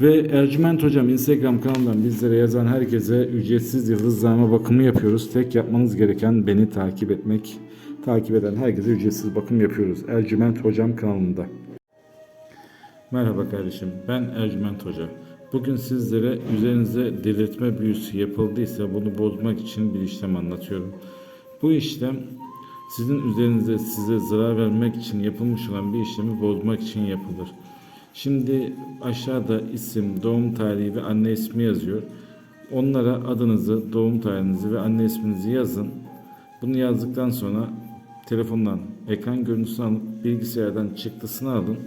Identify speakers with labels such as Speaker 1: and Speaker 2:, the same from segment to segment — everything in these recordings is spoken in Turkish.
Speaker 1: Ve Ercüment Hocam Instagram kanalından bizlere yazan herkese ücretsiz yıldızlama bakımı yapıyoruz. Tek yapmanız gereken beni takip etmek. Takip eden herkese ücretsiz bakım yapıyoruz. Ercüment Hocam kanalında. Merhaba kardeşim, ben Ercüment Hoca. Bugün sizlere üzerinize delirtme büyüsü yapıldıysa bunu bozmak için bir işlem anlatıyorum. Bu işlem sizin üzerinize size zarar vermek için yapılmış olan bir işlemi bozmak için yapılır. Şimdi aşağıda isim, doğum tarihi ve anne ismi yazıyor. Onlara adınızı, doğum tarihinizi ve anne isminizi yazın. Bunu yazdıktan sonra telefondan ekran görüntüsünü alıp bilgisayardan çıktısını alın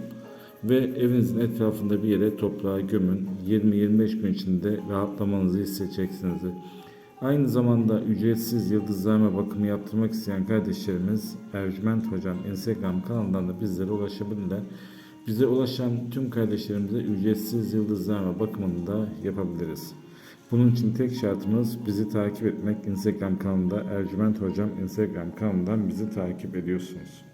Speaker 1: ve evinizin etrafında bir yere toprağa gömün. 20-25 gün içinde rahatlamanızı hissedeceksiniz. Aynı zamanda ücretsiz yıldızlama bakımı yaptırmak isteyen kardeşlerimiz Ercüment Hocam Instagram kanalından da bizlere ulaşabilirler. Bize ulaşan tüm kardeşlerimize ücretsiz yıldızlama bakımını da yapabiliriz. Bunun için tek şartımız bizi takip etmek. Instagram kanalında Ercüment Hocam Instagram kanalından bizi takip ediyorsunuz.